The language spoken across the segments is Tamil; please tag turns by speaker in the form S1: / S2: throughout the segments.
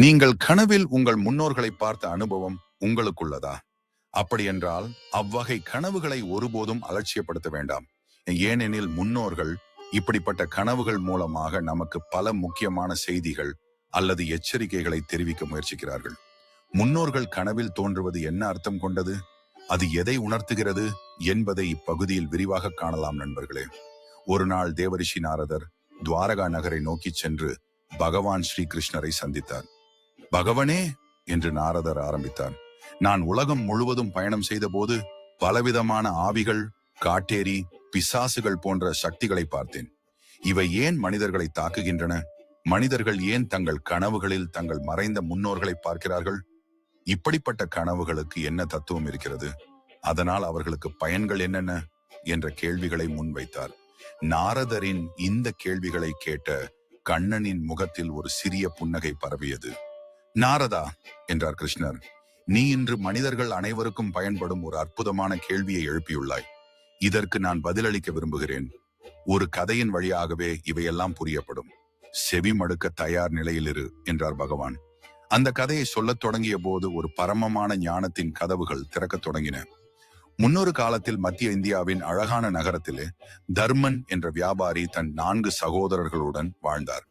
S1: நீங்கள் கனவில் உங்கள் முன்னோர்களை பார்த்த அனுபவம் உங்களுக்குள்ளதா? அப்படியென்றால் அவ்வகை கனவுகளை ஒருபோதும் அலட்சியப்படுத்த வேண்டாம். ஏனெனில் முன்னோர்கள் இப்படிப்பட்ட கனவுகள் மூலமாக நமக்கு பல முக்கியமான செய்திகள் அல்லது எச்சரிக்கைகளை தெரிவிக்க முயற்சிக்கிறார்கள். முன்னோர்கள் கனவில் தோன்றுவது என்ன அர்த்தம் கொண்டது? அது எதை உணர்த்துகிறது என்பதை இப்பகுதியில் விரிவாக காணலாம் நண்பர்களே. ஒரு நாள் தேவரிஷி நாரதர் துவாரகா நகரை நோக்கி சென்று பகவான் ஸ்ரீகிருஷ்ணரை சந்தித்தார். பகவனே! என்று நாரதர் ஆரம்பித்தார். நான் உலகம் முழுவதும் பயணம் செய்தபோது பலவிதமான ஆவிகள் காட்டேரி பிசாசுகள் போன்ற சக்திகளை பார்த்தேன். இவை ஏன் மனிதர்களை தாக்குகின்றன? மனிதர்கள் ஏன் தங்கள் கனவுகளில் தங்கள் மறைந்த முன்னோர்களை பார்க்கிறார்கள்? இப்படிப்பட்ட கனவுகளுக்கு என்ன தத்துவம் இருக்கிறது? அதனால் அவர்களுக்கு பயன்கள் என்னென்ன? என்ற கேள்விகளை முன்வைத்தார். நாரதரின் இந்த கேள்விகளை கேட்ட கண்ணனின் முகத்தில் ஒரு சிறிய புன்னகை பரவியது. நாரதா என்றார் கிருஷ்ணர் நீ இன்று மனிதர்கள் அனைவருக்கும் பயன்படும் ஒரு அற்புதமான கேள்வியை எழுப்பியுள்ளாய். இதற்கு நான் பதிலளிக்க விரும்புகிறேன். ஒரு கதையின் வழியாகவே இவையெல்லாம் புரியப்படும். செவி மடுக்க தயார் நிலையில் இரு என்றார் பகவான். அந்த கதையை சொல்லத் தொடங்கிய போது ஒரு பரமமான ஞானத்தின் கதவுகள் திறக்கத் தொடங்கின. முன்னொரு காலத்தில் மத்திய இந்தியாவின் அழகான நகரத்திலே தர்மன் என்ற வியாபாரி தன் நான்கு சகோதரர்களுடன் வாழ்ந்தார்.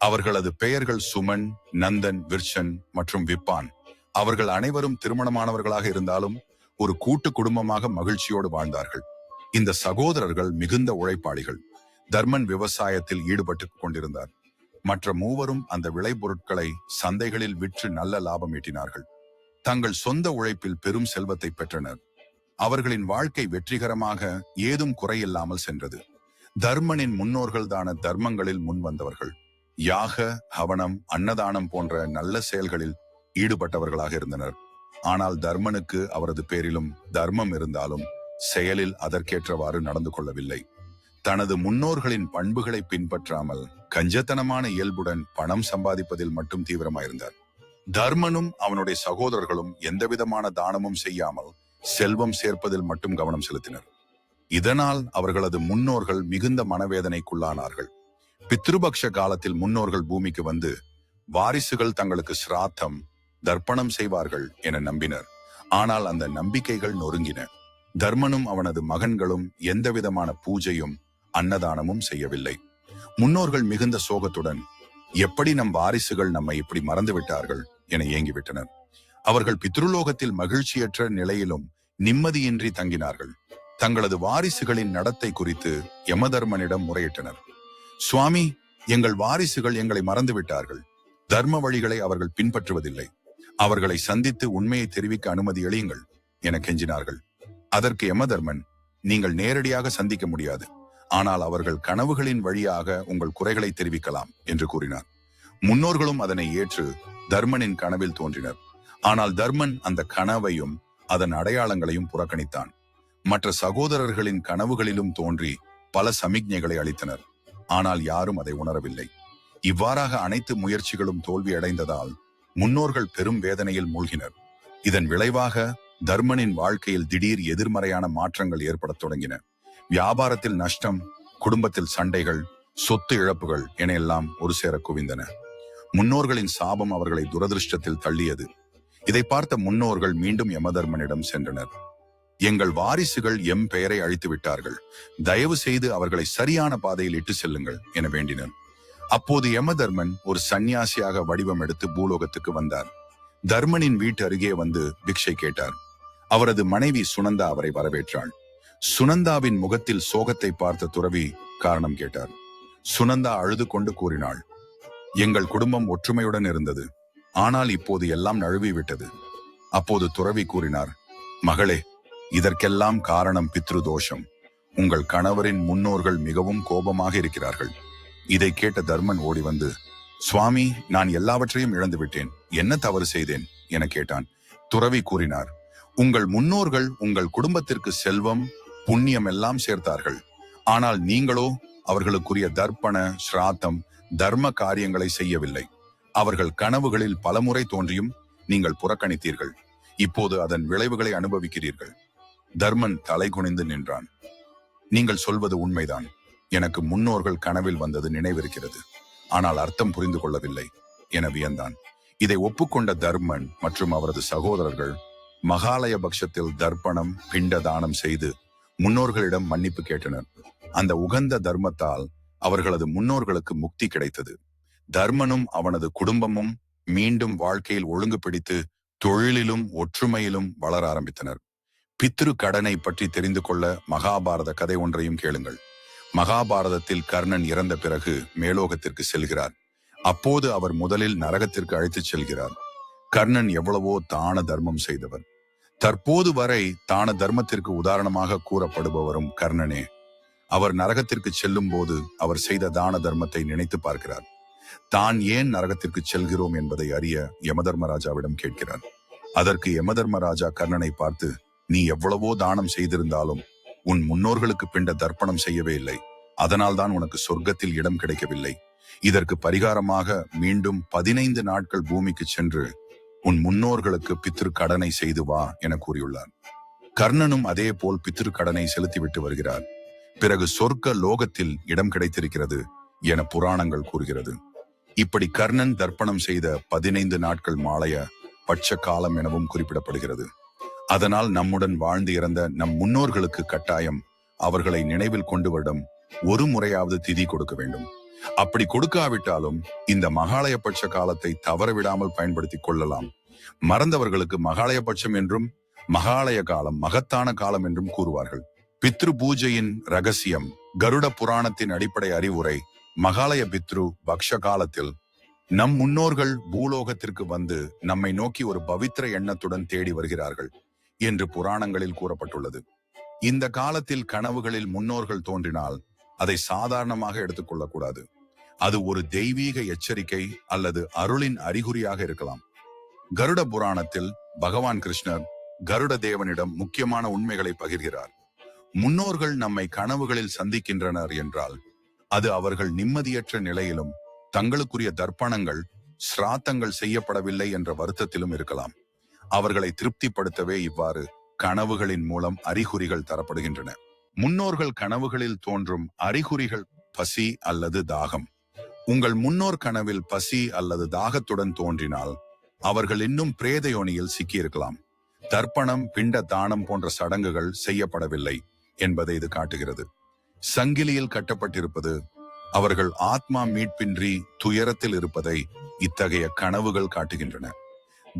S1: அவர்களது பெயர்கள் சுமன் நந்தன் விர்ஷன் மற்றும் விப்பான். அவர்கள் அனைவரும் திருமணமானவர்களாக இருந்தாலும் ஒரு கூட்டு குடும்பமாக மகிழ்ச்சியோடு வாழ்ந்தார்கள். இந்த சகோதரர்கள் மிகுந்த உழைப்பாளிகள். தர்மன் விவசாயத்தில் ஈடுபட்டு கொண்டிருந்தார். மற்ற மூவரும் அந்த விளைபொருட்களை சந்தைகளில் விற்று நல்ல லாபம் ஈட்டினார்கள். தங்கள் சொந்த உழைப்பில் பெரும் செல்வத்தை பெற்றனர். அவர்களின் வாழ்க்கை வெற்றிகரமாக ஏதும் குறையில்லாமல் சென்றது. தர்மனின் முன்னோர்கள் தான தர்மங்களில் முன் வந்தவர்கள் யாக ஹவனம் அன்னதானம் போன்ற நல்ல செயல்களில் ஈடுபட்டவர்களாக இருந்தனர். ஆனால் தர்மனுக்கு அவரது பேரிலும் தர்மம் இருந்தாலும் செயலில் அதற்கேற்றவாறு நடந்து கொள்ளவில்லை. தனது முன்னோர்களின் பண்புகளை பின்பற்றாமல் கஞ்சத்தனமான இயல்புடன் பணம் சம்பாதிப்பதில் மட்டும் தீவிரமாயிருந்தார். தர்மனும் அவனுடைய சகோதரர்களும் எந்தவிதமான தானமும் செய்யாமல் செல்வம் சேர்ப்பதில் மட்டும் கவனம் செலுத்தினர். இதனால் அவர்களது முன்னோர்கள் மிகுந்த மனவேதனைக்குள்ளானார்கள். பித்ருபக்ஷ காலத்தில் முன்னோர்கள் பூமிக்கு வந்து வாரிசுகள் தங்களுக்கு சிராத்தம் தர்ப்பணம் செய்வார்கள் என நம்பினர். ஆனால் அந்த நம்பிக்கைகள் நொறுங்கின. தர்மனும் அவனது மகன்களும் எந்தவிதமான பூஜையும் அன்னதானமும் செய்யவில்லை. முன்னோர்கள் மிகுந்த சோகத்துடன் எப்படி நம் வாரிசுகள் நம்மை இப்படி மறந்து விட்டார்கள்? என ஏங்கிவிட்டனர். அவர்கள் பித்ருலோகத்தில் மகிழ்ச்சியற்ற நிலையிலும் நிம்மதியின்றி தங்கினார்கள். தங்களது வாரிசுகளின் நடத்தை குறித்து யமதர்மனிடம் முறையிட்டனர். சுவாமி எங்கள் வாரிசுகள் எங்களை மறந்து விட்டார்கள் தர்ம வழிகளை அவர்கள் பின்பற்றுவதில்லை. அவர்களை சந்தித்து உண்மையை தெரிவிக்க அனுமதி அளியுங்கள் என கெஞ்சினார்கள். அதற்கு யமதர்மன் நீங்கள் நேரடியாக சந்திக்க முடியாது. ஆனால் அவர்கள் கனவுகளின் வழியாக உங்கள் குறைகளை தெரிவிக்கலாம் என்று கூறினார். முன்னோர்களும் அதனை ஏற்று தர்மனின் கனவில் தோன்றினர். ஆனால் தர்மன் அந்த கனவையும் அதன் அடையாளங்களையும் புறக்கணித்தான். மற்ற சகோதரர்களின் கனவுகளிலும் தோன்றி பல சமிக்ஞைகளை அளித்தனர். ஆனால் யாரும் அதை உணரவில்லை. இவ்வாறாக அனைத்து முயற்சிகளும் தோல்வி அடைந்ததால் முன்னோர்கள் பெரும் வேதனையில் மூழ்கினர். இதன் விளைவாக தர்மனின் வாழ்க்கையில் திடீர் எதிர்மறையான மாற்றங்கள் ஏற்படத் தொடங்கின. வியாபாரத்தில் நஷ்டம் குடும்பத்தில் சண்டைகள் சொத்து இழப்புகள் என எல்லாம் ஒரு சேர குவிந்தன. முன்னோர்களின் சாபம் அவர்களை துரதிருஷ்டத்தில் தள்ளியது. இதை பார்த்த முன்னோர்கள் மீண்டும் யமதர்மனிடம் சென்றனர். எங்கள் வாரிசுகள் எம் பெயரை அழித்து விட்டார்கள் தயவு செய்து அவர்களை சரியான பாதையில் இட்டு செல்லுங்கள் என வேண்டினர் அப்போது யமதர்மன் ஒரு சந்நியாசியாக வடிவம் எடுத்து பூலோகத்துக்கு வந்தார். தர்மனின் வீட்டு அருகே வந்து பிக்ஷை கேட்டார். அவரது மனைவி சுனந்தா அவரை வரவேற்றாள். சுனந்தாவின் முகத்தில் சோகத்தை பார்த்த துறவி காரணம் கேட்டார். சுனந்தா அழுது கொண்டு கூறினாள் எங்கள் குடும்பம் ஒற்றுமையுடன் இருந்தது. ஆனால் இப்போது எல்லாம் நழுவி விட்டது அப்போது துறவி கூறினார் மகளே இதற்கெல்லாம் காரணம் பித்ரு தோஷம் உங்கள் கணவரின் முன்னோர்கள் மிகவும் கோபமாக இருக்கிறார்கள். இதை கேட்ட தர்மன் ஓடி வந்து சுவாமி நான் எல்லாவற்றையும் இழந்து விட்டேன் என்ன தவறு செய்தேன்? என கேட்டான். துறவி கூறினார் உங்கள் முன்னோர்கள் உங்கள் குடும்பத்திற்கு செல்வம் புண்ணியம் எல்லாம் சேர்த்தார்கள். ஆனால் நீங்களோ அவர்களுக்குரிய தர்ப்பண ஸ்ராத்தம் தர்ம காரியங்களை செய்யவில்லை. அவர்கள் கனவுகளில் பலமுறை தோன்றியும் நீங்கள் புறக்கணித்தீர்கள். இப்போது அதன் விளைவுகளை அனுபவிக்கிறீர்கள். தர்மன் தலை குனிந்து நின்றான். நீங்கள் சொல்வது உண்மைதான். எனக்கு முன்னோர்கள் கனவில் வந்தது நினைவிருக்கிறது. ஆனால் அர்த்தம் புரிந்து கொள்ளவில்லை என வியந்தான். இதை ஒப்புக்கொண்ட தர்மன் மற்றும் அவரது சகோதரர்கள் மகாலய பட்சத்தில் தர்ப்பணம் பிண்ட தானம் செய்து முன்னோர்களிடம் மன்னிப்பு கேட்டனர். அந்த உகந்த தர்மத்தால் அவர்களது முன்னோர்களுக்கு முக்தி கிடைத்தது. தர்மனும் அவனது குடும்பமும் மீண்டும் வாழ்க்கையில் ஒழுங்கு பிடித்து தொழிலிலும் ஒற்றுமையிலும் வளர ஆரம்பித்தனர். பித்ரு கடனை பற்றி தெரிந்து கொள்ள மகாபாரத கதை ஒன்றையும் கேளுங்கள். மகாபாரதத்தில் கர்ணன் இறந்த பிறகு மேலோகத்திற்கு செல்கிறார். அப்போது அவர் முதலில் நரகத்திற்கு அழைத்துச் செல்கிறார். கர்ணன் எவ்வளவோ தான தர்மம் செய்தவர். தற்போது வரை தான தர்மத்திற்கு உதாரணமாக கூறப்படுபவரும் கர்ணனே. அவர் நரகத்திற்கு செல்லும் போது அவர் செய்த தான தர்மத்தை நினைத்து பார்க்கிறார். தான் ஏன் நரகத்திற்கு செல்கிறோம் என்பதை அறிய யமதர்மராஜாவிடம் கேட்கிறார். அதற்கு யமதர்மராஜா கர்ணனை பார்த்து நீ எவ்வளவோ தானம் செய்திருந்தாலும் உன் முன்னோர்களுக்கு பிண்ட தர்ப்பணம் செய்யவே இல்லை. அதனால்தான் உனக்கு சொர்க்கத்தில் இடம் கிடைக்கவில்லை. இதற்கு பரிகாரமாக மீண்டும் பதினைந்து நாட்கள் பூமிக்கு சென்று உன் முன்னோர்களுக்கு பித்திரு கடனை செய்து வா என கூறியுள்ளார் கர்ணனும் அதே போல் பித்திரு கடனை செலுத்திவிட்டு வருகிறார். பிறகு சொர்க்க லோகத்தில் இடம் கிடைத்திருக்கிறது என புராணங்கள் கூறுகிறது. இப்படி கர்ணன் தர்ப்பணம் செய்த பதினைந்து நாட்கள் மாலைய பட்ச காலம் எனவும் குறிப்பிடப்படுகிறது. அதனால் நம்முடன் வாழ்ந்து இறந்த நம் முன்னோர்களுக்கு கட்டாயம் அவர்களை நினைவில் கொண்டு வருடம் ஒரு முறையாவது திதி கொடுக்க வேண்டும். அப்படி கொடுக்காவிட்டாலும் இந்த மகாலயபட்ச காலத்தை தவறவிடாமல் பயன்படுத்திக் கொள்ளலாம். மறந்தவர்களுக்கு மகாலயபட்சம் என்றும் மகாலய காலம் மகத்தான காலம் என்றும் கூறுவார்கள். பித்ரு பூஜையின் ரகசியம் கருட புராணத்தின் அடிப்படை அறிவுரை மகாலய பித்ரு பக்ஷ காலத்தில் நம் முன்னோர்கள் பூலோகத்திற்கு வந்து நம்மை நோக்கி ஒரு பவித்திர எண்ணத்துடன் தேடி வருகிறார்கள். என்று புராணங்களில் கூறப்பட்டுள்ளது. இந்த காலத்தில் கனவுகளில் முன்னோர்கள் தோன்றினால் அதை சாதாரணமாக எடுத்துக்கொள்ளக்கூடாது அது ஒரு தெய்வீக எச்சரிக்கை அல்லது அருளின் அறிகுறியாக இருக்கலாம். கருட புராணத்தில் பகவான் கிருஷ்ணர் கருட தேவனிடம் முக்கியமான உண்மைகளை பகிர்கிறார். முன்னோர்கள் நம்மை கனவுகளில் சந்திக்கின்றனர் என்றால் அது அவர்கள் நிம்மதியற்ற நிலையிலும் தங்களுக்குரிய தர்ப்பணங்கள் சிராத்தங்கள் செய்யப்படவில்லை என்ற வருத்தத்திலும் இருக்கலாம். அவர்களை திருப்திப்படுத்தவே இவ்வாறு கனவுகளின் மூலம் அறிகுறிகள் தரப்படுகின்றன. முன்னோர்கள் கனவுகளில் தோன்றும் அறிகுறிகள் பசி அல்லது தாகம். உங்கள் முன்னோர் கனவில் பசி அல்லது தாகத்துடன் தோன்றினால் அவர்கள் இன்னும் பிரேத யோனியில் சிக்கியிருக்கலாம். தர்ப்பணம் பிண்ட தானம் போன்ற சடங்குகள் செய்யப்படவில்லை என்பதை இது காட்டுகிறது. சங்கிலியில் கட்டப்பட்டிருப்பது அவர்கள் ஆத்மா மீட்பின்றி துயரத்தில் இருப்பதை இத்தகைய கனவுகள் காட்டுகின்றன.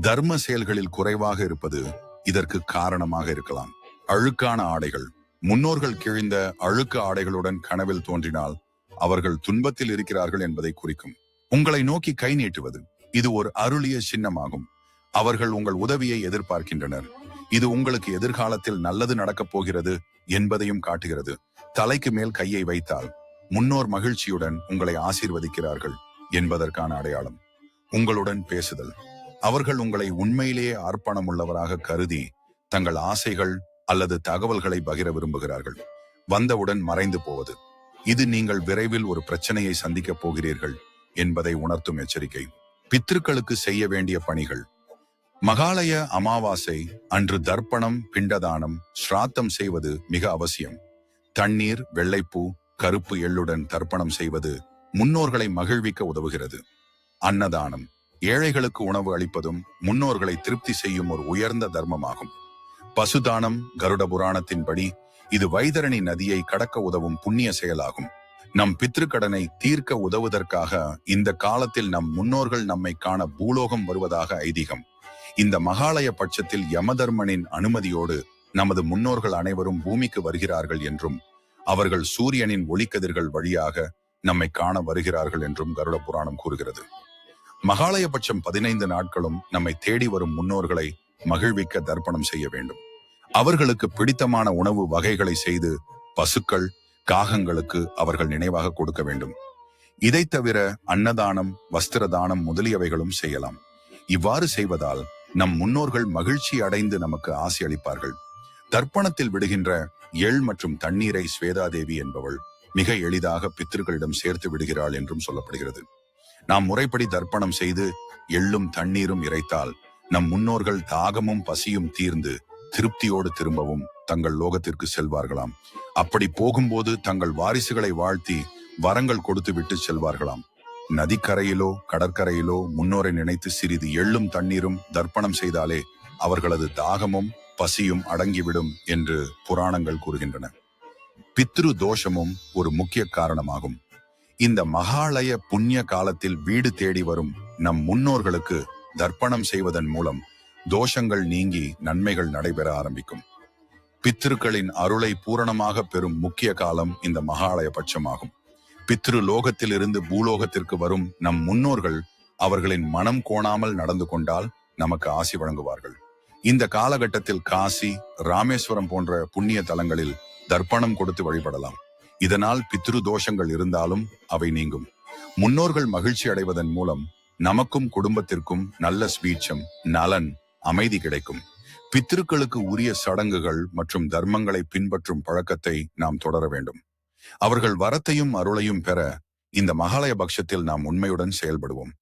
S1: தர்ம செயல்களில் குறைவாக இருப்பது இதற்கு காரணமாக இருக்கலாம். அழுக்கான ஆடைகள். முன்னோர்கள் கிழிந்த அழுக்கு ஆடைகளுடன் கனவில் தோன்றினால் அவர்கள் துன்பத்தில் இருக்கிறார்கள் என்பதை குறிக்கும். உங்களை நோக்கி கை நீட்டுவது. இது ஒரு அருளிய சின்னமாகும். அவர்கள் உங்கள் உதவியை எதிர்பார்க்கின்றனர். இது உங்களுக்கு எதிர்காலத்தில் நல்லது நடக்கப் போகிறது என்பதையும் காட்டுகிறது. தலைக்கு மேல் கையை வைத்தால் முன்னோர் மகிழ்ச்சியுடன் உங்களை ஆசீர்வதிக்கிறார்கள் என்பதற்கான அடையாளம். உங்களுடன் பேசுதல். அவர்கள் உங்களை உண்மையிலேயே அர்ப்பணம் உள்ளவராக கருதி தங்கள் ஆசைகள் அல்லது தகவல்களை பகிர விரும்புகிறார்கள். வந்தவுடன் மறைந்து போவது. இது நீங்கள் விரைவில் ஒரு பிரச்சனையை சந்திக்கப் போகிறீர்கள் என்பதை உணர்த்தும் எச்சரிக்கை. பித்திருக்களுக்கு செய்ய வேண்டிய பணிகள். மகாலய அமாவாசை அன்று தர்ப்பணம் பிண்டதானம் ஸ்ராத்தம் செய்வது மிக அவசியம். தண்ணீர் வெள்ளைப்பூ கருப்பு எள்ளுடன் தர்ப்பணம் செய்வது முன்னோர்களை மகிழ்விக்க உதவுகிறது. அன்னதானம். ஏழைகளுக்கு உணவு அளிப்பதும் முன்னோர்களை திருப்தி செய்யும் ஒரு உயர்ந்த தர்மமாகும். பசுதானம் கருட புராணத்தின்படி இது வைதரணி நதியை கடக்க உதவும் புண்ணிய செயலாகும். நம் பித்ருக்கடனை தீர்க்க உதவுவதற்காக இந்த காலத்தில் நம் முன்னோர்கள் நம்மை காண பூலோகம் வருவதாக ஐதீகம். இந்த மகாலய பட்சத்தில் யமதர்மனின் அனுமதியோடு நமது முன்னோர்கள் அனைவரும் பூமிக்கு வருகிறார்கள் என்றும் அவர்கள் சூரியனின் ஒளிக்கதிர்கள் வழியாக நம்மை காண வருகிறார்கள் என்றும் கருட புராணம் கூறுகிறது. மகாலயபட்சம் பதினைந்து நாட்களும் நம்மை தேடி வரும் முன்னோர்களை மகிழ்விக்க தர்ப்பணம் செய்ய வேண்டும். அவர்களுக்கு பிடித்தமான உணவு வகைகளை செய்து பசுக்கள் காகங்களுக்கு அவர்கள் நினைவாக கொடுக்க வேண்டும். இதை தவிர அன்னதானம் வஸ்திர தானம் முதலியவைகளும் செய்யலாம். இவ்வாறு செய்வதால் நம் முன்னோர்கள் மகிழ்ச்சி அடைந்து நமக்கு ஆசி அளிப்பார்கள். தர்ப்பணத்தில் விடுகின்ற எள் மற்றும் தண்ணீரை ஸ்வேதாதேவி என்பவள் மிக எளிதாக பித்திருக்களிடம் சேர்த்து விடுகிறாள் என்றும் சொல்லப்படுகிறது. நாம் முறைப்படி தர்ப்பணம் செய்து எள்ளும் தண்ணீரும் இறைத்தால் நம் முன்னோர்கள் தாகமும் பசியும் தீர்ந்து திருப்தியோடு திரும்பவும் தங்கள் லோகத்திற்கு செல்வார்களாம். அப்படி போகும்போது தங்கள் வாரிசுகளை வாழ்த்தி வரங்கள் கொடுத்து விட்டு செல்வார்களாம். நதிக்கரையிலோ கடற்கரையிலோ முன்னோரை நினைத்து சிறிது எள்ளும் தண்ணீரும் தர்ப்பணம் செய்தாலே அவர்களது தாகமும் பசியும் அடங்கிவிடும் என்று புராணங்கள் கூறுகின்றன. பித்ரு தோஷமும் ஒரு முக்கிய காரணமாகும். இந்த மகாலய புண்ணிய காலத்தில் வீடு தேடி வரும் நம் முன்னோர்களுக்கு தர்ப்பணம் செய்வதன் மூலம் தோஷங்கள் நீங்கி நன்மைகள் நடைபெற ஆரம்பிக்கும். பித்திருக்களின் அருளை பூரணமாக பெறும் முக்கிய காலம் இந்த மகாலய பட்சமாகும். பித்ரு லோகத்தில் இருந்து பூலோகத்திற்கு வரும் நம் முன்னோர்கள் அவர்களின் மனம் கோணாமல் நடந்து கொண்டால் நமக்கு ஆசி வழங்குவார்கள். இந்த காலகட்டத்தில் காசி ராமேஸ்வரம் போன்ற புண்ணிய தலங்களில் தர்ப்பணம் கொடுத்து வழிபடலாம். இதனால் பித்ரு தோஷங்கள் இருந்தாலும் அவை நீங்கும். முன்னோர்கள் மகிழ்ச்சி அடைவதன் மூலம் நமக்கும் குடும்பத்திற்கும் நல்ல ஸ்வீச்சம் நலன் அமைதி கிடைக்கும். பித்திருக்களுக்கு உரிய சடங்குகள் மற்றும் தர்மங்களை பின்பற்றும் பழக்கத்தை நாம் தொடர வேண்டும். அவர்கள் வரத்தையும் அருளையும் பெற இந்த மகாலய பட்சத்தில் நாம் உண்மையுடன் செயல்படுவோம்.